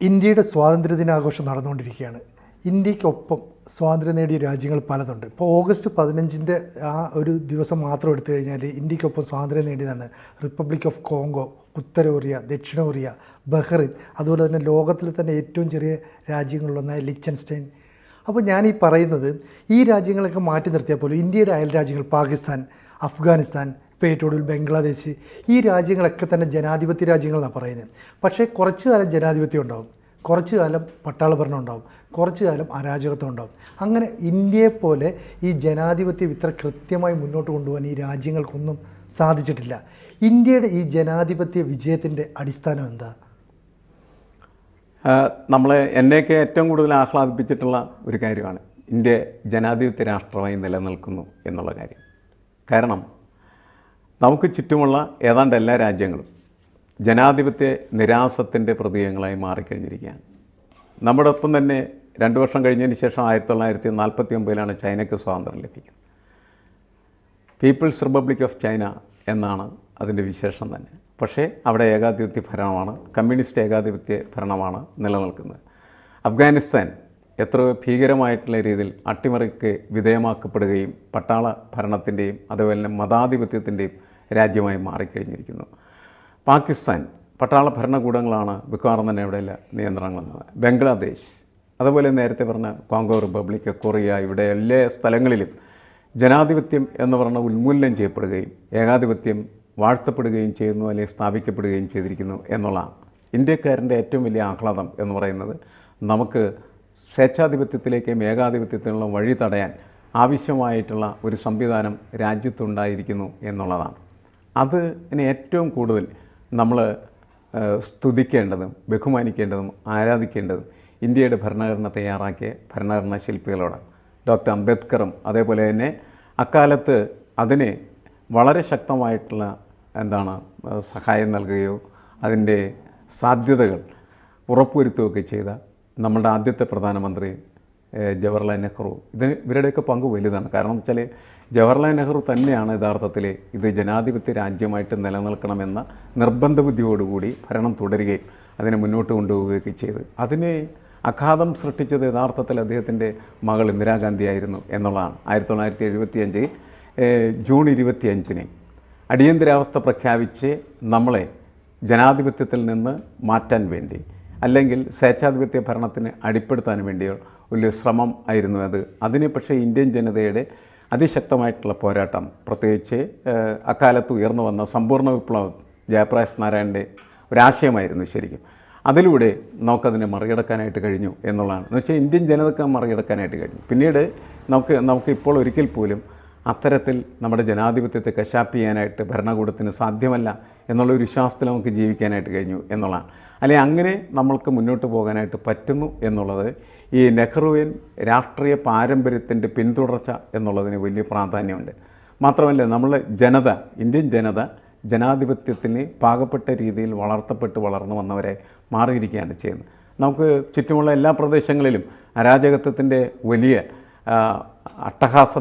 ഇന്ത്യയുടെ സ്വാതന്ത്ര്യ ദിനാഘോഷം നടന്നുകൊണ്ടിരിക്കുകയാണ്. ഇന്ത്യക്കൊപ്പം സ്വാതന്ത്ര്യം നേടിയ രാജ്യങ്ങൾ പലതുണ്ട്. ഇപ്പോൾ ഓഗസ്റ്റ് പതിനഞ്ചിന്റെ ആ ഒരു ദിവസം മാത്രം എടുത്തു കഴിഞ്ഞാൽ ഇന്ത്യക്കൊപ്പം സ്വാതന്ത്ര്യം നേടിയതാണ് റിപ്പബ്ലിക് ഓഫ് കോങ്കോ ഉത്തര കൊറിയ ദക്ഷിണ കൊറിയ ബഹ്റിൻ അതുപോലെ തന്നെ ലോകത്തിലെ തന്നെ ഏറ്റവും ചെറിയ രാജ്യങ്ങളിലൊന്നായ ലിച്ചൻസ്റ്റൈൻ അപ്പോൾ ഞാൻ ഈ പറയുന്നത് ഈ രാജ്യങ്ങളൊക്കെ മാറ്റി നിർത്തിയാൽ പോലും ഇന്ത്യയുടെ അയൽ രാജ്യങ്ങൾ പാകിസ്ഥാൻ അഫ്ഗാനിസ്ഥാൻ കൂടുതൽ ബംഗ്ലാദേശ്. ഈ രാജ്യങ്ങളൊക്കെ തന്നെ ജനാധിപത്യ രാജ്യങ്ങളെന്നാണ് പറയുന്നത്. പക്ഷേ കുറച്ച് കാലം ജനാധിപത്യം ഉണ്ടാകും കുറച്ച് കാലം പട്ടാള ഭരണം ഉണ്ടാകും കുറച്ച് കാലം അരാജകത്വം ഉണ്ടാകും അങ്ങനെ ഇന്ത്യയെപ്പോലെ ഈ ജനാധിപത്യം ഇത്ര കൃത്യമായി മുന്നോട്ട് കൊണ്ടുപോകാൻ ഈ രാജ്യങ്ങൾക്കൊന്നും സാധിച്ചിട്ടില്ല. ഇന്ത്യയുടെ ഈ ജനാധിപത്യ വിജയത്തിന്റെ അടിസ്ഥാനം എന്താ? നമ്മളെ എന്നെയൊക്കെ ഏറ്റവും കൂടുതൽ ആഹ്ലാദിപ്പിച്ചിട്ടുള്ള ഒരു കാര്യമാണ് ഇന്ത്യ ജനാധിപത്യ രാഷ്ട്രമായി നിലനിൽക്കുന്നു എന്നുള്ള കാര്യം. കാരണം നമുക്ക് ചുറ്റുമുള്ള ഏതാണ്ട് എല്ലാ രാജ്യങ്ങളും ജനാധിപത്യ നിരാസത്തിന്റെ പ്രതീകങ്ങളായി മാറിക്കഴിഞ്ഞിരിക്കുകയാണ്. നമ്മുടെ ഒപ്പം തന്നെ രണ്ട് വർഷം കഴിഞ്ഞതിന് ശേഷം ആയിരത്തി തൊള്ളായിരത്തി നാൽപ്പത്തി ഒമ്പതിലാണ് ചൈനയ്ക്ക് സ്വാതന്ത്ര്യം ലഭിക്കുന്നത്. പീപ്പിൾസ് റിപ്പബ്ലിക് ഓഫ് ചൈന എന്നാണ് അതിന്റെ വിശേഷം തന്നെ. പക്ഷേ അവിടെ ഏകാധിപത്യ ഭരണമാണ് കമ്മ്യൂണിസ്റ്റ് ഏകാധിപത്യ ഭരണമാണ് നിലനിൽക്കുന്നത്. അഫ്ഗാനിസ്ഥാൻ എത്രയോ ഭീകരമായിട്ടുള്ള രീതിയിൽ അട്ടിമറിക്ക് വിധേയമാക്കപ്പെടുകയും പട്ടാള ഭരണത്തിന്റെയും അതുപോലെ തന്നെ മതാധിപത്യത്തിന്റെയും രാജ്യമായി മാറിക്കഴിഞ്ഞിരിക്കുന്നു. പാകിസ്ഥാൻ പട്ടാള ഭരണകൂടങ്ങളാണ് മിക്കവാറും തന്നെ ഇവിടെയുള്ള നിയന്ത്രണങ്ങൾ എന്നത് ബംഗ്ലാദേശ് അതുപോലെ നേരത്തെ പറഞ്ഞ കോങ്കോ റിപ്പബ്ലിക് കൊറിയ ഇവിടെ എല്ലാ സ്ഥലങ്ങളിലും ജനാധിപത്യം എന്ന് പറഞ്ഞ ഉന്മൂലനം ചെയ്യപ്പെടുകയും ഏകാധിപത്യം വാഴ്ത്തപ്പെടുകയും ചെയ്യുന്നു അല്ലെങ്കിൽ സ്ഥാപിക്കപ്പെടുകയും ചെയ്തിരിക്കുന്നു എന്നുള്ളതാണ്. ഇന്ത്യക്കാരന്റെ ഏറ്റവും വലിയ ആഹ്ലാദം എന്ന് പറയുന്നത് നമുക്ക് സ്വേച്ഛാധിപത്യത്തിലേക്കും ഏകാധിപത്യത്തിനുള്ള വഴി തടയാൻ ആവശ്യമായിട്ടുള്ള ഒരു സംവിധാനം രാജ്യത്തുണ്ടായിരിക്കുന്നു എന്നുള്ളതാണ്. അത് ഇനി ഏറ്റവും കൂടുതൽ നമ്മൾ സ്തുതിക്കേണ്ടതും ബഹുമാനിക്കേണ്ടതും ആരാധിക്കേണ്ടതും ഇന്ത്യയുടെ ഭരണഘടന തയ്യാറാക്കിയ ഭരണഘടനാ ശില്പികളോടാണ്. ഡോക്ടർ അംബേദ്കറും അതേപോലെ തന്നെ അക്കാലത്ത് അതിന് വളരെ ശക്തമായിട്ടുള്ള എന്താണ് സഹായം നൽകുകയോ അതിന്റെ സാധ്യതകൾ ഉറപ്പുവരുത്തുകയൊക്കെ ചെയ്ത നമ്മളുടെ ആദ്യത്തെ പ്രധാനമന്ത്രി ജവഹർലാൽ നെഹ്റു. ഇതിന് ഇവരുടെയൊക്കെ പങ്ക് വലുതാണ്. കാരണം എന്ന് വെച്ചാൽ ജവഹർലാൽ നെഹ്റു തന്നെയാണ് യഥാർത്ഥത്തിൽ ഇത് ജനാധിപത്യ രാജ്യമായിട്ട് നിലനിൽക്കണമെന്ന നിർബന്ധ ബുദ്ധിയോടുകൂടി ഭരണം തുടരുകയും അതിനെ മുന്നോട്ട് കൊണ്ടുപോവുകയൊക്കെ ചെയ്ത്. അതിനെ അഘാതം സൃഷ്ടിച്ചത് യഥാർത്ഥത്തിൽ അദ്ദേഹത്തിന്റെ മകൾ ഇന്ദിരാഗാന്ധി ആയിരുന്നു എന്നുള്ളതാണ്. ആയിരത്തി തൊള്ളായിരത്തി എഴുപത്തി അഞ്ച് ജൂൺ ഇരുപത്തിയഞ്ചിന് അടിയന്തരാവസ്ഥ പ്രഖ്യാപിച്ച് നമ്മളെ ജനാധിപത്യത്തിൽ നിന്ന് മാറ്റാൻ വേണ്ടി അല്ലെങ്കിൽ സ്വേച്ഛാധിപത്യ ഭരണത്തിന് അടിപ്പെടുത്താൻ വേണ്ടിയോ വലിയ ശ്രമം ആയിരുന്നു അത്. അതിന് പക്ഷേ ഇന്ത്യൻ ജനതയുടെ അതിശക്തമായിട്ടുള്ള പോരാട്ടം പ്രത്യേകിച്ച് അക്കാലത്ത് ഉയർന്നു വന്ന സമ്പൂർണ വിപ്ലവം ജയപ്രകാശ് നാരായണന്റെ ഒരാശയമായിരുന്നു ശരിക്കും. അതിലൂടെ നമുക്കതിനെ മറികടക്കാനായിട്ട് കഴിഞ്ഞു എന്നുള്ളതാണ്. എന്ന് വെച്ചാൽ ഇന്ത്യൻ ജനതക്ക് മറികടക്കാനായിട്ട് കഴിഞ്ഞു. പിന്നീട് നമുക്ക് നമുക്ക് ഇപ്പോൾ ഒരിക്കൽ പോലും അത്തരത്തിൽ നമ്മുടെ ജനാധിപത്യത്തെ കശാപ്പ് ചെയ്യാനായിട്ട് ഭരണകൂടത്തിന് സാധ്യമല്ല എന്നുള്ള ഒരു വിശ്വാസത്തിൽ നമുക്ക് ജീവിക്കാനായിട്ട് കഴിഞ്ഞു എന്നുള്ളതാണ്. അല്ലെങ്കിൽ അങ്ങനെ നമ്മൾക്ക് മുന്നോട്ട് പോകാനായിട്ട് പറ്റുന്നു എന്നുള്ളത് ഈ നെഹ്റുവിൻ രാഷ്ട്രീയ പാരമ്പര്യത്തിന്റെ പിന്തുടർച്ച എന്നുള്ളതിന് വലിയ പ്രാധാന്യമുണ്ട്. മാത്രമല്ല നമ്മൾ ജനത ഇന്ത്യൻ ജനത ജനാധിപത്യത്തിന് പാകപ്പെട്ട രീതിയിൽ വളർത്തപ്പെട്ട് വളർന്നു വന്നവരെ മാറിയിരിക്കുകയാണ് ചെയ്യുന്നത്. നമുക്ക് ചുറ്റുമുള്ള എല്ലാ പ്രദേശങ്ങളിലും അരാജകത്വത്തിന്റെ വലിയ അട്ടഹാസ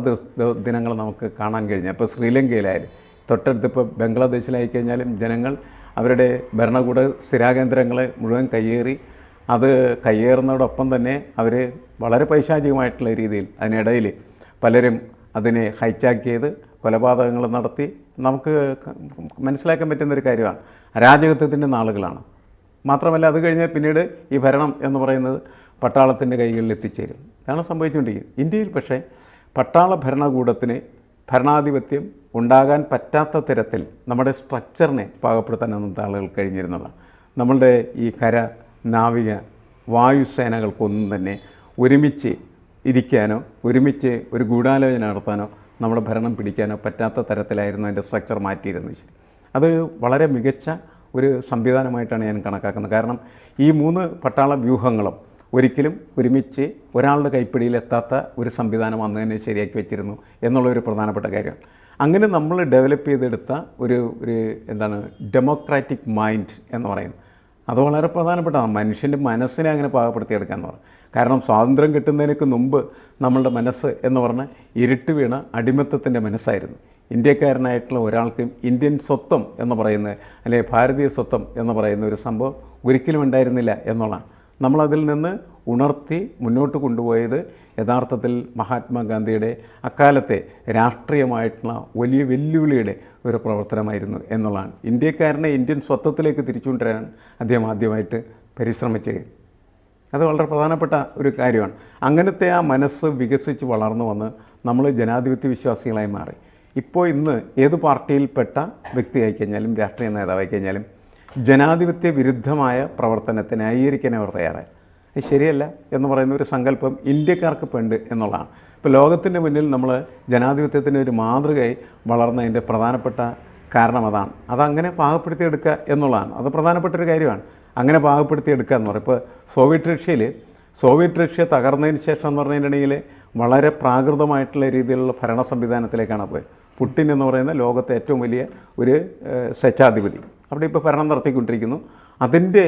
ദിനങ്ങൾ നമുക്ക് കാണാൻ കഴിഞ്ഞു അപ്പോൾ ശ്രീലങ്കയിലായാലും തൊട്ടടുത്ത് ഇപ്പോൾ ബംഗ്ലാദേശിലായി കഴിഞ്ഞാലും ജനങ്ങൾ അവരുടെ ഭരണകൂട സ്ഥിരാകേന്ദ്രങ്ങളെ മുഴുവൻ കയ്യേറി. അത് കയ്യേറുന്നതോടൊപ്പം തന്നെ അവർ വളരെ പൈശാചികമായിട്ടുള്ള രീതിയിൽ അതിനിടയിൽ പലരും അതിനെ ഹൈജാക്ക് ചെയ്ത് കൊലപാതകങ്ങൾ നടത്തി. നമുക്ക് മനസ്സിലാക്കാൻ പറ്റുന്ന ഒരു കാര്യമാണ്. അരാജകത്വത്തിന്റെ നാളുകളാണ്. മാത്രമല്ല അത് കഴിഞ്ഞാൽ പിന്നീട് ഈ ഭരണം എന്ന് പറയുന്നത് പട്ടാളത്തിന്റെ കൈകളിൽ എത്തിച്ചേരും. അതാണ് സംഭവിച്ചുകൊണ്ടിരിക്കുന്നത്. ഇന്ത്യയിൽ പക്ഷേ പട്ടാള ഭരണകൂടത്തിന് ഭരണാധിപത്യം ഉണ്ടാകാൻ പറ്റാത്ത തരത്തിൽ നമ്മുടെ സ്ട്രക്ചറിനെ പാകപ്പെടുത്താൻ അന്നത്തെ ആളുകൾ കഴിഞ്ഞിരുന്നതാണ്. നമ്മളുടെ ഈ കര നാവിക വായുസേനകൾക്കൊന്നും തന്നെ ഒരുമിച്ച് ഇരിക്കാനോ ഒരുമിച്ച് ഒരു ഗൂഢാലോചന നടത്താനോ നമ്മുടെ ഭരണം പിടിക്കാനോ പറ്റാത്ത തരത്തിലായിരുന്നു അതിന്റെ സ്ട്രക്ചർ മാറ്റിയിരുന്നത് ശരി. അത് വളരെ മികച്ച ഒരു സംവിധാനമായിട്ടാണ് ഞാൻ കണക്കാക്കുന്നത്. കാരണം ഈ മൂന്ന് പട്ടാള വ്യൂഹങ്ങളും ഒരിക്കലും ഒരുമിച്ച് ഒരാളുടെ കൈപ്പിടിയിൽ എത്താത്ത ഒരു സംവിധാനം അന്ന് തന്നെ ശരിയാക്കി വെച്ചിരുന്നു എന്നുള്ളൊരു പ്രധാനപ്പെട്ട കാര്യമാണ് അങ്ങനെ നമ്മൾ ഡെവലപ്പ് ചെയ്തെടുത്ത ഒരു ഒരു എന്താണ് ഡെമോക്രാറ്റിക് മൈൻഡ് എന്ന് പറയുന്നത്. അത് വളരെ പ്രധാനപ്പെട്ടതാണ്. മനുഷ്യന്റെ മനസ്സിനെ അങ്ങനെ പാകപ്പെടുത്തിയെടുക്കുക എന്ന് പറയും കാരണം സ്വാതന്ത്ര്യം കിട്ടുന്നതിനൊക്കെ മുമ്പ് നമ്മളുടെ മനസ്സ് എന്ന് പറഞ്ഞാൽ ഇരുട്ട് വീണ അടിമത്തത്തിന്റെ മനസ്സായിരുന്നു. ഇന്ത്യക്കാരനായിട്ടുള്ള ഒരാൾക്കും ഇന്ത്യൻ സ്വത്വം എന്ന് പറയുന്ന അല്ലെങ്കിൽ ഭാരതീയ സ്വത്വം എന്ന് പറയുന്ന ഒരു സംഭവം ഒരിക്കലും ഉണ്ടായിരുന്നില്ല എന്നുള്ളതാണ്. നമ്മളതിൽ നിന്ന് ഉണർത്തി മുന്നോട്ട് കൊണ്ടുപോയത് യഥാർത്ഥത്തിൽ മഹാത്മാഗാന്ധിയുടെ അക്കാലത്തെ രാഷ്ട്രീയമായിട്ടുള്ള വലിയ വെല്ലുവിളിയുടെ ഒരു പ്രവർത്തനമായിരുന്നു എന്നുള്ളതാണ്. ഇന്ത്യക്കാരനെ ഇന്ത്യൻ സ്വത്വത്തിലേക്ക് തിരിച്ചുകൊണ്ടുവരാൻ അദ്ദേഹം ആദ്യമായിട്ട് പരിശ്രമിച്ചത് അത് വളരെ പ്രധാനപ്പെട്ട ഒരു കാര്യമാണ്. അങ്ങനത്തെ ആ മനസ്സ് വികസിച്ച് വളർന്നു വന്ന് നമ്മൾ ജനാധിപത്യ വിശ്വാസികളായി മാറി. ഇപ്പോൾ ഇന്ന് ഏത് പാർട്ടിയിൽപ്പെട്ട വ്യക്തിയായി കഴിഞ്ഞാലും രാഷ്ട്രീയ നേതാവായി കഴിഞ്ഞാലും ജനാധിപത്യ വിരുദ്ധമായ പ്രവർത്തനത്തെ ന്യായീകരിക്കാൻ അവർ തയ്യാറായി. ശരിയല്ല എന്ന് പറയുന്ന ഒരു സങ്കല്പം ഇന്ത്യക്കാർക്ക് പെണ്ട് എന്നുള്ളതാണ്. ഇപ്പോൾ ലോകത്തിന്റെ മുന്നിൽ നമ്മൾ ജനാധിപത്യത്തിന്റെ ഒരു മാതൃകയായി വളർന്നതിന്റെ പ്രധാനപ്പെട്ട കാരണം അതാണ്. അതങ്ങനെ പാകപ്പെടുത്തിയെടുക്കുക എന്നുള്ളതാണ്. അത് പ്രധാനപ്പെട്ട ഒരു കാര്യമാണ്. അങ്ങനെ പാകപ്പെടുത്തിയെടുക്കുക എന്ന് പറയും ഇപ്പോൾ സോവിയറ്റ് റഷ്യയിൽ സോവിയറ്റ് റഷ്യ തകർന്നതിന് ശേഷം എന്ന് പറഞ്ഞിട്ടുണ്ടെങ്കിൽ വളരെ പ്രാകൃതമായിട്ടുള്ള രീതിയിലുള്ള ഭരണ സംവിധാനത്തിലേക്കാണ് പോയത്. പുട്ടിൻ എന്ന് പറയുന്ന ലോകത്തെ ഏറ്റവും വലിയ ഒരു സ്വച്ഛാധിപതി. അവിടെ ഇപ്പോൾ ഭരണം നടത്തിക്കൊണ്ടിരിക്കുന്നു. അതിന്റെ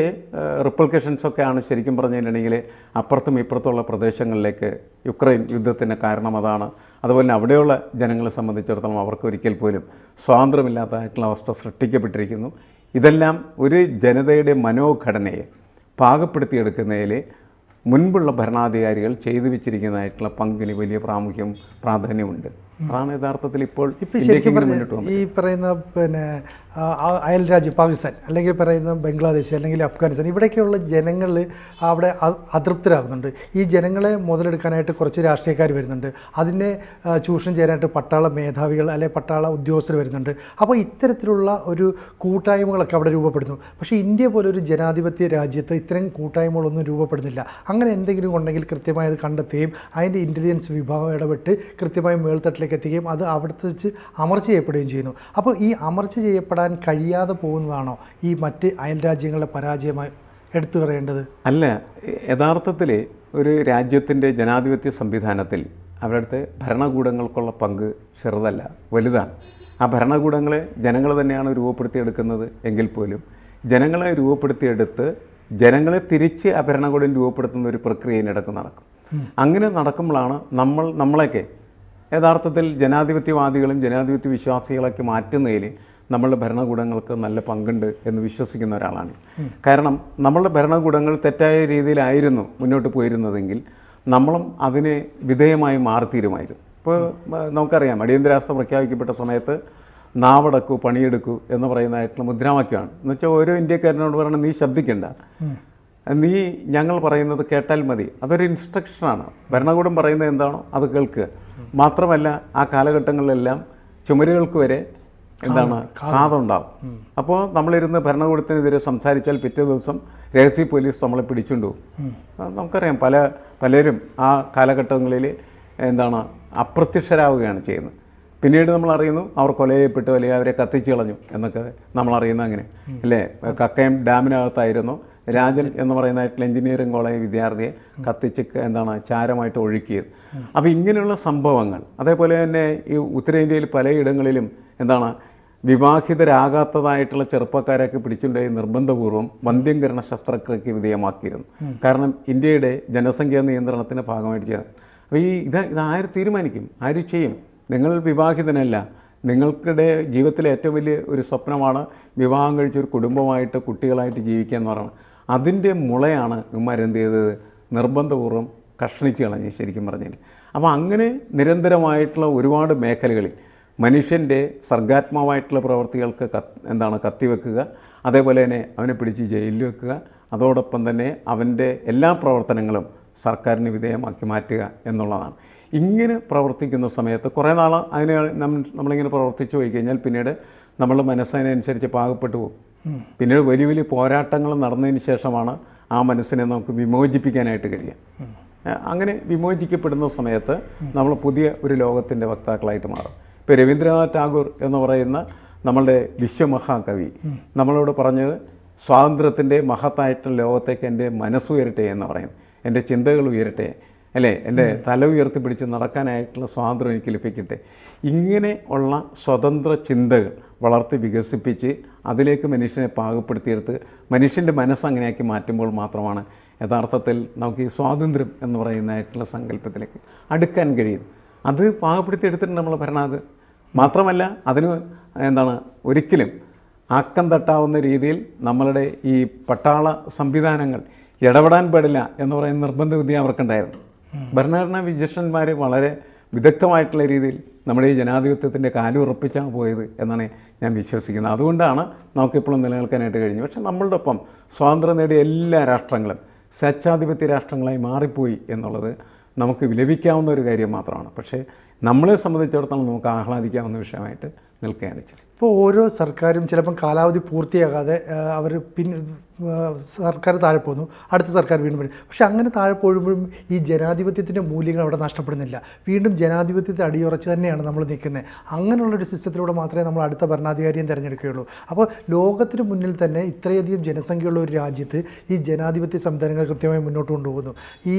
റിപ്പൾക്കേഷൻസൊക്കെയാണ് ശരിക്കും പറഞ്ഞിട്ടുണ്ടെങ്കിൽ അപ്പുറത്തും ഇപ്പുറത്തുള്ള പ്രദേശങ്ങളിലേക്ക് യുക്രൈൻ യുദ്ധത്തിന് കാരണം അതാണ്. അതുപോലെ തന്നെ അവിടെയുള്ള ജനങ്ങളെ സംബന്ധിച്ചിടത്തോളം അവർക്ക് ഒരിക്കൽ പോലും സ്വാതന്ത്ര്യമില്ലാത്തതായിട്ടുള്ള അവസ്ഥ സൃഷ്ടിക്കപ്പെട്ടിരിക്കുന്നു. ഇതെല്ലാം ഒരു ജനതയുടെ മനോഘടനയെ പാകപ്പെടുത്തിയെടുക്കുന്നതിൽ മുൻപുള്ള ഭരണാധികാരികൾ ചെയ്തു വെച്ചിരിക്കുന്നതായിട്ടുള്ള പങ്കിന് വലിയ പ്രാമുഖ്യം പ്രാധാന്യമുണ്ട്. അതാണ് യഥാർത്ഥത്തിൽ ഇപ്പോൾ ഈ പറയുന്ന പിന്നെ അയൽ രാജ്യം പാകിസ്ഥാൻ അല്ലെങ്കിൽ പറയുന്ന ബംഗ്ലാദേശ് അല്ലെങ്കിൽ അഫ്ഗാനിസ്ഥാൻ ഇവിടെയൊക്കെയുള്ള ജനങ്ങൾ അവിടെ അതൃപ്തരാകുന്നുണ്ട്. ഈ ജനങ്ങളെ മുതലെടുക്കാനായിട്ട് കുറച്ച് രാഷ്ട്രീയക്കാർ വരുന്നുണ്ട്. അതിനെ ചൂഷണം ചെയ്യാനായിട്ട് പട്ടാള മേധാവികൾ അല്ലെങ്കിൽ പട്ടാള ഉദ്യോഗസ്ഥർ വരുന്നുണ്ട്. അപ്പോൾ ഇത്തരത്തിലുള്ള ഒരു കൂട്ടായ്മകളൊക്കെ അവിടെ രൂപപ്പെടുന്നു. പക്ഷേ ഇന്ത്യ പോലൊരു ഒരു ജനാധിപത്യ രാജ്യത്ത് ഇത്തരം കൂട്ടായ്മകളൊന്നും രൂപപ്പെടുന്നില്ല. അങ്ങനെ എന്തെങ്കിലും ഉണ്ടെങ്കിൽ കൃത്യമായത് കണ്ടെത്തുകയും അതിന്റെ ഇന്റലിജൻസ് വിഭാഗം ഇടപെട്ട് കൃത്യമായി മേൽത്തട്ടിലേക്ക് എത്തുകയും അത് അവിടുത്തെ വെച്ച് അമർച്ച ചെയ്യപ്പെടുകയും ചെയ്യുന്നു. അപ്പോൾ ഈ അമർച്ച ചെയ്യപ്പെടാൻ കഴിയാതെ പോകുന്നതാണോ ഈ മറ്റ് അയൽ രാജ്യങ്ങളുടെ പരാജയമായി എടുത്തു പറയേണ്ടത്? അല്ല യഥാർത്ഥത്തിൽ ഒരു രാജ്യത്തിന്റെ ജനാധിപത്യ സംവിധാനത്തിൽ അവരുടെ ഭരണകൂടങ്ങൾക്കുള്ള പങ്ക് ചെറുതല്ല വലുതാണ്. ആ ഭരണകൂടങ്ങളെ ജനങ്ങൾ തന്നെയാണ് രൂപപ്പെടുത്തിയെടുക്കുന്നത് എങ്കിൽ പോലും ജനങ്ങളെ രൂപപ്പെടുത്തിയെടുത്ത് ജനങ്ങളെ തിരിച്ച് ആ ഭരണകൂടം രൂപപ്പെടുത്തുന്ന ഒരു പ്രക്രിയ ഇതിനിടക്ക് നടക്കും അങ്ങനെ നടക്കുമ്പോഴാണ് നമ്മൾ നമ്മളെയൊക്കെ യഥാർത്ഥത്തിൽ ജനാധിപത്യവാദികളും ജനാധിപത്യ വിശ്വാസികളൊക്കെ മാറ്റുന്നതിൽ നമ്മളുടെ ഭരണകൂടങ്ങൾക്ക് നല്ല പങ്കുണ്ട് എന്ന് വിശ്വസിക്കുന്ന ഒരാളാണ്. കാരണം നമ്മളുടെ ഭരണകൂടങ്ങൾ തെറ്റായ രീതിയിലായിരുന്നു മുന്നോട്ട് പോയിരുന്നതെങ്കിൽ നമ്മളും അതിനെ വിധേയമായി മാറിത്തീരുമായിരുന്നു. ഇപ്പോൾ നമുക്കറിയാം അടിയന്തരാവസ്ഥ പ്രഖ്യാപിക്കപ്പെട്ട സമയത്ത് നാവടക്കൂ പണിയെടുക്കൂ എന്ന് പറയുന്നതായിട്ടുള്ള മുദ്രാവാക്യമാണ്. എന്നുവെച്ചാൽ ഓരോ ഇന്ത്യക്കാരനോട് പറയണം നീ ശബ്ദിക്കണ്ട. നീ ഞങ്ങൾ പറയുന്നത് കേട്ടാൽ മതി. അതൊരു ഇൻസ്ട്രക്ഷനാണ് ഭരണകൂടം പറയുന്നത് എന്താണോ അത് കേൾക്കുക. മാത്രമല്ല ആ കാലഘട്ടങ്ങളിലെല്ലാം ചുമരുകൾക്ക് വരെ എന്താണ് കാതുണ്ടാവും. അപ്പോൾ നമ്മളിരുന്ന് ഭരണകൂടത്തിനെതിരെ സംസാരിച്ചാൽ പിറ്റേ ദിവസം രഹസ്യ പോലീസ് നമ്മളെ പിടിച്ചുകൊണ്ടു നമുക്കറിയാം പല പലരും ആ കാലഘട്ടങ്ങളിൽ എന്താണ് അപ്രത്യക്ഷരാവുകയാണ് ചെയ്യുന്നത്. പിന്നീട് നമ്മൾ അറിയുന്നു അവർ കൊല ചെയ്യപ്പെട്ടു അല്ലെങ്കിൽ അവരെ കത്തിച്ചു കളഞ്ഞു എന്നൊക്കെ നമ്മൾ അറിയുന്നത് അങ്ങനെ. അല്ലേ? കക്കയം ഡാമിനകത്തായിരുന്നു. രാജൻ എന്ന് പറയുന്നതായിട്ടുള്ള എഞ്ചിനീയറിംഗ് കോളേജ് വിദ്യാർത്ഥിയെ കത്തിച്ച് എന്താണ് ചാരമായിട്ട് ഒഴുക്കിയത്. അപ്പോൾ ഇങ്ങനെയുള്ള സംഭവങ്ങൾ അതേപോലെ തന്നെ ഈ ഉത്തരേന്ത്യയിൽ പലയിടങ്ങളിലും എന്താണ് വിവാഹിതരാകാത്തതായിട്ടുള്ള ചെറുപ്പക്കാരെയൊക്കെ പിടിച്ചുകൊണ്ടുപോയി നിർബന്ധപൂർവം വന്ധ്യംകരണ ശസ്ത്രക്രിയക്ക് വിധേയമാക്കിയിരുന്നു. കാരണം ഇന്ത്യയുടെ ജനസംഖ്യാ നിയന്ത്രണത്തിന്റെ ഭാഗമായിട്ട് ചെയ്തത് അപ്പോൾ ഈ ഇത് ഇത് ആര് തീരുമാനിക്കും? ആര് ചെയ്യും? നിങ്ങൾ വിവാഹിതനല്ല. നിങ്ങൾക്കിടെ ജീവിതത്തിലെ ഏറ്റവും വലിയ ഒരു സ്വപ്നമാണ് വിവാഹം കഴിച്ചൊരു കുടുംബമായിട്ട് കുട്ടികളായിട്ട് ജീവിക്കുക എന്ന് പറയുന്നത്. അതിന്റെ മുളയാണ് ഇവന്മാരെന്ത് ചെയ്തത്? നിർബന്ധപൂർവം കഷ്ണിച്ച് കളഞ്ഞ് ശരിക്കും പറഞ്ഞാൽ അപ്പോൾ അങ്ങനെ നിരന്തരമായിട്ടുള്ള ഒരുപാട് മേഖലകളിൽ മനുഷ്യന്റെ സർഗാത്മകമായിട്ടുള്ള പ്രവർത്തികൾക്ക് എന്താണ് കത്തിവെക്കുക അതേപോലെ തന്നെ അവനെ പിടിച്ച് ജയിലിൽ വെക്കുക അതോടൊപ്പം തന്നെ അവന്റെ എല്ലാ പ്രവർത്തനങ്ങളും സർക്കാരിന് വിധേയമാക്കി മാറ്റുക എന്നുള്ളതാണ്. ഇങ്ങനെ പ്രവർത്തിക്കുന്ന സമയത്ത് കുറേ നാൾ അതിനെ നമ്മളിങ്ങനെ പ്രവർത്തിച്ചു പോയി കഴിഞ്ഞാൽ പിന്നീട് നമ്മൾ മനസ്സതിനനുസരിച്ച് പാകപ്പെട്ടു പോകും. പിന്നീട് വലിയ വലിയ പോരാട്ടങ്ങൾ നടന്നതിന് ശേഷമാണ് ആ മനസ്സിനെ നമുക്ക് വിമോചിപ്പിക്കാനായിട്ട് കഴിയുക. അങ്ങനെ വിമോചിക്കപ്പെടുന്ന സമയത്ത് നമ്മൾ പുതിയ ഒരു ലോകത്തിന്റെ വക്താക്കളായിട്ട് മാറും. ഇപ്പോൾ രവീന്ദ്രനാഥ് ടാഗോർ എന്ന് പറയുന്ന നമ്മളുടെ വിശ്വമഹാകവി നമ്മളോട് പറഞ്ഞത് സ്വാതന്ത്ര്യത്തിന്റെ മഹത്തായിട്ടുള്ള ലോകത്തേക്ക് എന്റെ മനസ്സുയരട്ടെ എന്ന് പറയും. എന്റെ ചിന്തകൾ ഉയരട്ടെ. അല്ലേ? എന്റെ തല ഉയർത്തി പിടിച്ച് നടക്കാനായിട്ടുള്ള സ്വാതന്ത്ര്യം എനിക്ക് ലഭിക്കട്ടെ. ഇങ്ങനെ ഉള്ള സ്വതന്ത്ര ചിന്തകൾ വളർത്തി വികസിപ്പിച്ച് അതിലേക്ക് മനുഷ്യനെ പാകപ്പെടുത്തിയെടുത്ത് മനുഷ്യന്റെ മനസ്സ് അങ്ങനെയാക്കി മാറ്റുമ്പോൾ മാത്രമാണ് യഥാർത്ഥത്തിൽ നമുക്ക് ഈ സ്വാതന്ത്ര്യം എന്ന് പറയുന്നതായിട്ടുള്ള സങ്കല്പത്തിലേക്ക് അടുക്കാൻ കഴിയും അത് പാകപ്പെടുത്തിയെടുത്തിട്ടുണ്ട് നമ്മൾ ഭരണാത് മാത്രമല്ല അതിന് എന്താണ് ഒരിക്കലും ആക്കം തട്ടാവുന്ന രീതിയിൽ നമ്മളുടെ ഈ പട്ടാള സംവിധാനങ്ങൾ ഇടപെടാൻ പാടില്ല എന്ന് പറയുന്ന നിർബന്ധ വിദ്യ അവർക്കുണ്ടായിരുന്നു. ഭരണഘടനാ വിജക്ഷന്മാർ വളരെ വിദഗ്ധമായിട്ടുള്ള രീതിയിൽ നമ്മുടെ ഈ ജനാധിപത്യത്തിന്റെ കാലുറപ്പിച്ചാണ് പോയത് എന്നാണ് ഞാൻ വിശ്വസിക്കുന്നത്. അതുകൊണ്ടാണ് നമുക്കിപ്പോഴും നിലനിൽക്കാനായിട്ട് കഴിഞ്ഞു പക്ഷേ നമ്മളുടെ ഒപ്പം സ്വാതന്ത്ര്യം നേടിയ എല്ലാ രാഷ്ട്രങ്ങളും സ്വച്ഛാധിപത്യ രാഷ്ട്രങ്ങളായി മാറിപ്പോയി എന്നുള്ളത് നമുക്ക് വിലപിക്കാവുന്ന ഒരു കാര്യം മാത്രമാണ്. പക്ഷേ നമ്മളെ സംബന്ധിച്ചിടത്തോളം നമുക്ക് ആഹ്ലാദിക്കാവുന്ന വിഷയമായിട്ട് നിൽക്കുകയാണ് ചില ഇപ്പോൾ ഓരോ സർക്കാരും ചിലപ്പം കാലാവധി പൂർത്തിയാകാതെ അവർ പിൻ സർക്കാർ താഴെ പോകുന്നു അടുത്ത സർക്കാർ വീണ്ടും വരും. പക്ഷെ അങ്ങനെ താഴെ പോകുമ്പോഴും ഈ ജനാധിപത്യത്തിന്റെ മൂല്യങ്ങൾ അവിടെ നഷ്ടപ്പെടുന്നില്ല. വീണ്ടും ജനാധിപത്യത്തെ അടിയുറച്ച് തന്നെയാണ് നമ്മൾ നിൽക്കുന്നത്. അങ്ങനെയുള്ളൊരു സിസ്റ്റത്തിലൂടെ മാത്രമേ നമ്മൾ അടുത്ത ഭരണാധികാരിയും തിരഞ്ഞെടുക്കുകയുള്ളൂ. അപ്പോൾ ലോകത്തിന് മുന്നിൽ തന്നെ ഇത്രയധികം ജനസംഖ്യയുള്ള ഒരു രാജ്യത്ത് ഈ ജനാധിപത്യ സംവിധാനങ്ങൾ കൃത്യമായി മുന്നോട്ട് കൊണ്ടുപോകുന്നു. ഈ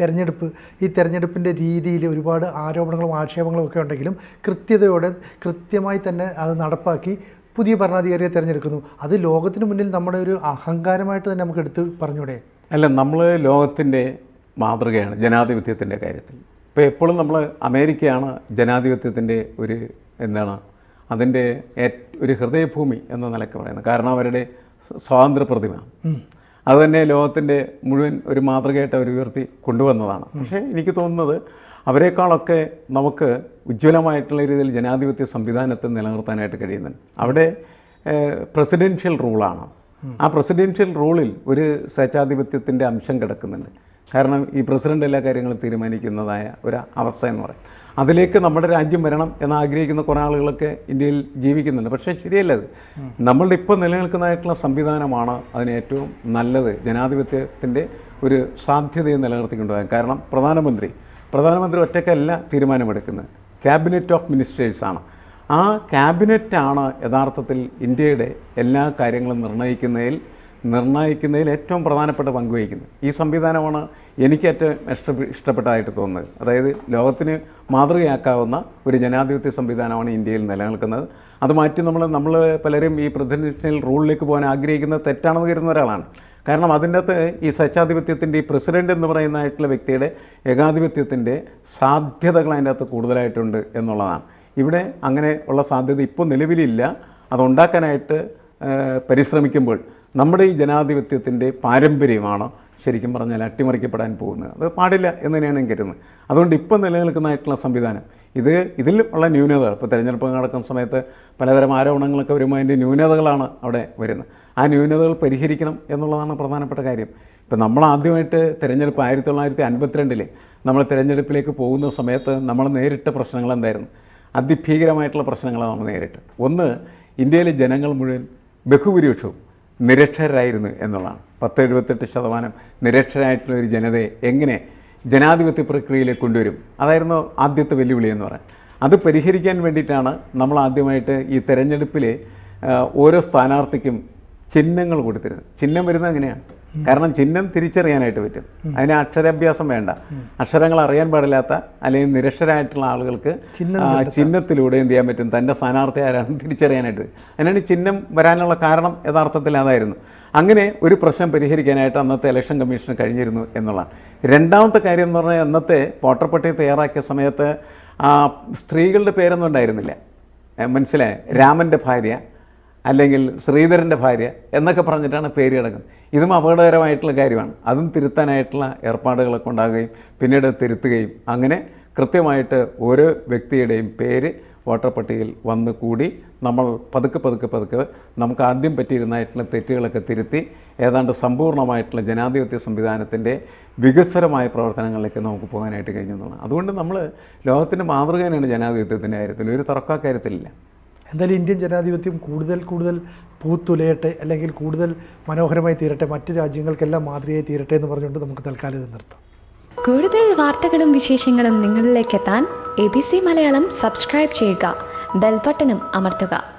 തെരഞ്ഞെടുപ്പ് ഈ തെരഞ്ഞെടുപ്പിന്റെ രീതിയിൽ ഒരുപാട് ആരോപണങ്ങളും ആക്ഷേപങ്ങളും ഒക്കെ ഉണ്ടെങ്കിലും കൃത്യതയോടെ കൃത്യമായി തന്നെ അത് നടപ്പാക്കി പുതിയ ഭരണാധികാരിയെ തിരഞ്ഞെടുക്കുന്നു. അത് ലോകത്തിന് മുന്നിൽ നമ്മുടെ ഒരു അഹങ്കാരമായിട്ട് തന്നെ നമുക്ക് എടുത്ത് പറഞ്ഞൂടെ? അല്ല നമ്മൾ ലോകത്തിന്റെ മാതൃകയാണ് ജനാധിപത്യത്തിന്റെ കാര്യത്തിൽ. ഇപ്പോൾ എപ്പോഴും നമ്മൾ അമേരിക്കയാണ് ജനാധിപത്യത്തിന്റെ ഒരു എന്താണ് അതിന്റെ ഒരു ഹൃദയഭൂമി എന്ന നിലയ്ക്ക് പറയുന്നത്. കാരണം അവരുടെ സ്വാതന്ത്ര്യ പ്രതിമ അതുതന്നെ ലോകത്തിന്റെ മുഴുവൻ ഒരു മാതൃകയായിട്ട് അവർ ഉയർത്തി കൊണ്ടുവന്നതാണ്. പക്ഷേ എനിക്ക് തോന്നുന്നത് അവരെക്കാളൊക്കെ നമുക്ക് ഉജ്ജ്വലമായിട്ടുള്ള രീതിയിൽ ജനാധിപത്യ സംവിധാനത്തെ നിലനിർത്താനായിട്ട് കഴിയുന്നുണ്ട്. അവിടെ പ്രസിഡൻഷ്യൽ റൂളാണ് ആ പ്രസിഡൻഷ്യൽ റൂളിൽ ഒരു സ്വേച്ഛാധിപത്യത്തിന്റെ അംശം കിടക്കുന്നുണ്ട്. കാരണം ഈ പ്രസിഡന്റ് എല്ലാ കാര്യങ്ങളും തീരുമാനിക്കുന്നതായ ഒരു അവസ്ഥ എന്ന് പറയും. അതിലേക്ക് നമ്മുടെ രാജ്യം വരണം എന്ന് ആഗ്രഹിക്കുന്ന കുറേ ആളുകളൊക്കെ ഇന്ത്യയിൽ ജീവിക്കുന്നുണ്ട്. പക്ഷേ ശരിയല്ല അത്. നമ്മളുടെ ഇപ്പോൾ നിലനിൽക്കുന്നതായിട്ടുള്ള സംവിധാനമാണ് അതിന് ഏറ്റവും നല്ലത്. ജനാധിപത്യത്തിന്റെ ഒരു സാധ്യതയെ നിലനിർത്തിക്കൊണ്ടുപോകാൻ. കാരണം പ്രധാനമന്ത്രി പ്രധാനമന്ത്രി ഒറ്റയ്ക്കല്ല തീരുമാനമെടുക്കുന്നത്. ക്യാബിനറ്റ് ഓഫ് മിനിസ്റ്റേഴ്സാണ് ആ ക്യാബിനറ്റാണ് യഥാർത്ഥത്തിൽ ഇന്ത്യയുടെ എല്ലാ കാര്യങ്ങളും നിർണയിക്കുന്നതിൽ നിർണയിക്കുന്നതിൽ ഏറ്റവും പ്രധാനപ്പെട്ട പങ്ക് വഹിക്കുന്നത്. ഈ സംവിധാനമാണ് എനിക്ക് ഏറ്റവും ഇഷ്ട ഇഷ്ടപ്പെട്ടതായിട്ട് തോന്നുന്നത്. അതായത് ലോകത്തിന് മാതൃകയാക്കാവുന്ന ഒരു ജനാധിപത്യ സംവിധാനമാണ് ഇന്ത്യയിൽ നിലനിൽക്കുന്നത്. അത് മാറ്റി നമ്മൾ നമ്മൾ പലരും ഈ പ്രസിഡൻഷ്യൽ റൂളിലേക്ക് പോകാൻ ആഗ്രഹിക്കുന്നത് തെറ്റാണെന്ന് കരുതുന്ന ഒരാളാണ്. കാരണം അതിന്റെ അകത്ത് ഈ സ്വച്ഛാധിപത്യത്തിന്റെ ഈ പ്രസിഡന്റ് എന്ന് പറയുന്നതായിട്ടുള്ള വ്യക്തിയുടെ ഏകാധിപത്യത്തിന്റെ സാധ്യതകൾ അതിന്റെ അകത്ത് കൂടുതലായിട്ടുണ്ട് എന്നുള്ളതാണ്. ഇവിടെ അങ്ങനെ ഉള്ള സാധ്യത ഇപ്പോൾ നിലവിലില്ല. അതുണ്ടാക്കാനായിട്ട് പരിശ്രമിക്കുമ്പോൾ നമ്മുടെ ഈ ജനാധിപത്യത്തിന്റെ പാരമ്പര്യമാണ് ശരിക്കും പറഞ്ഞാൽ അട്ടിമറിക്കപ്പെടാൻ പോകുന്നത്. അത് പാടില്ല എന്ന് തന്നെയാണ് ഞാൻ കരുതുന്നത്. അതുകൊണ്ട് ഇപ്പോൾ നിലനിൽക്കുന്നതായിട്ടുള്ള സംവിധാനം ഇത് ഇതിൽ ഉള്ള ന്യൂനതകൾ ഇപ്പോൾ തിരഞ്ഞെടുപ്പ് നടക്കുന്ന സമയത്ത് പലതരം ആരോപണങ്ങളൊക്കെ വരുമ്പോൾ അതിന്റെ ന്യൂനതകളാണ് അവിടെ വരുന്നത്. ആ ന്യൂനതകൾ പരിഹരിക്കണം എന്നുള്ളതാണ് പ്രധാനപ്പെട്ട കാര്യം. ഇപ്പം നമ്മൾ ആദ്യമായിട്ട് തിരഞ്ഞെടുപ്പ് ആയിരത്തി തൊള്ളായിരത്തി അൻപത്തിരണ്ടിൽ നമ്മൾ തിരഞ്ഞെടുപ്പിലേക്ക് പോകുന്ന സമയത്ത് നമ്മൾ നേരിട്ട പ്രശ്നങ്ങൾ എന്തായിരുന്നു? അതിഭീകരമായിട്ടുള്ള പ്രശ്നങ്ങളാണ് നമ്മൾ നേരിട്ട് ഒന്ന് ഇന്ത്യയിലെ ജനങ്ങൾ മുഴുവൻ ബഹുഭൂരിപക്ഷവും നിരക്ഷരായിരുന്നു എന്നുള്ളതാണ്. പത്ത് എഴുപത്തെട്ട് ശതമാനം നിരക്ഷരായിട്ടുള്ള ഒരു ജനതയെ എങ്ങനെ ജനാധിപത്യ പ്രക്രിയയിലേക്ക് കൊണ്ടുവരും? അതായിരുന്നു ആദ്യത്തെ വെല്ലുവിളി എന്ന് പറയാൻ. അത് പരിഹരിക്കാൻ വേണ്ടിയിട്ടാണ് നമ്മൾ ആദ്യമായിട്ട് ഈ തെരഞ്ഞെടുപ്പിൽ ഓരോ സ്ഥാനാർത്ഥിക്കും ചിഹ്നങ്ങൾ കൊടുത്തിരുന്നത്. ചിഹ്നം വരുന്നത് എങ്ങനെയാണ്? കാരണം ചിഹ്നം തിരിച്ചറിയാനായിട്ട് പറ്റും. അതിന് അക്ഷരാഭ്യാസം വേണ്ട. അക്ഷരങ്ങൾ അറിയാൻ പാടില്ലാത്ത അല്ലെങ്കിൽ നിരക്ഷരായിട്ടുള്ള ആളുകൾക്ക് ചിഹ്നത്തിലൂടെ എന്ത് ചെയ്യാൻ പറ്റും? തന്റെ സ്ഥാനാർത്ഥി ആരാണെന്ന് തിരിച്ചറിയാനായിട്ട്. അതിനാണ് ചിഹ്നം വരാനുള്ള കാരണം യഥാർത്ഥത്തിൽ അതായിരുന്നു. അങ്ങനെ ഒരു പ്രശ്നം പരിഹരിക്കാനായിട്ട് അന്നത്തെ ഇലക്ഷൻ കമ്മീഷന് കഴിഞ്ഞിരുന്നു എന്നുള്ളതാണ്. രണ്ടാമത്തെ കാര്യം എന്ന് പറഞ്ഞാൽ അന്നത്തെ വോട്ടർ പട്ടിക തയ്യാറാക്കിയ സമയത്ത് ആ, സ്ത്രീകളുടെ പേരൊന്നും ഉണ്ടായിരുന്നില്ല. മനസ്സിലായ? രാമന്റെ ഭാര്യ അല്ലെങ്കിൽ ശ്രീധരന്റെ ഭാര്യ എന്നൊക്കെ പറഞ്ഞിട്ടാണ് പേര് കിടക്കുന്നത്. ഇതും അപകടകരമായിട്ടുള്ള കാര്യമാണ്. അതും തിരുത്താനായിട്ടുള്ള ഏർപ്പാടുകളൊക്കെ ഉണ്ടാകുകയും പിന്നീട് തിരുത്തുകയും അങ്ങനെ കൃത്യമായിട്ട് ഓരോ വ്യക്തിയുടെയും പേര് വോട്ടർ പട്ടികയിൽ വന്ന് കൂടി നമ്മൾ പതുക്കെ പതുക്കെ പതുക്കെ നമുക്ക് ആദ്യം പറ്റിയിരുന്നതായിട്ടുള്ള തെറ്റുകളൊക്കെ തിരുത്തി ഏതാണ്ട് സമ്പൂർണമായിട്ടുള്ള ജനാധിപത്യ സംവിധാനത്തിന്റെ വികസ്വരമായ പ്രവർത്തനങ്ങളിലേക്ക് നമുക്ക് പോകാനായിട്ട് കഴിഞ്ഞു എന്നുള്ളതാണ് അതുകൊണ്ട് നമ്മൾ ലോകത്തിന്റെ മാതൃകയാണ് ജനാധിപത്യത്തിന്റെ കാര്യത്തിൽ. ഒരു തർക്ക എന്തായാലും ഇന്ത്യൻ ജനാധിപത്യം കൂടുതൽ കൂടുതൽ പൂത്തുലയട്ടെ അല്ലെങ്കിൽ കൂടുതൽ മനോഹരമായി തീരട്ടെ മറ്റു രാജ്യങ്ങൾക്കെല്ലാം മാതൃകയായി തീരട്ടെ എന്ന് പറഞ്ഞുകൊണ്ട് നമുക്ക് തൽക്കാലം ഇത് നിർത്താം. കൂടുതൽ വാർത്തകളും വിശേഷങ്ങളും നിങ്ങളിലേക്ക് എത്താൻ A B C Malayalam subscribe ചെയ്യുക ബെൽബട്ടനും അമർത്തുക.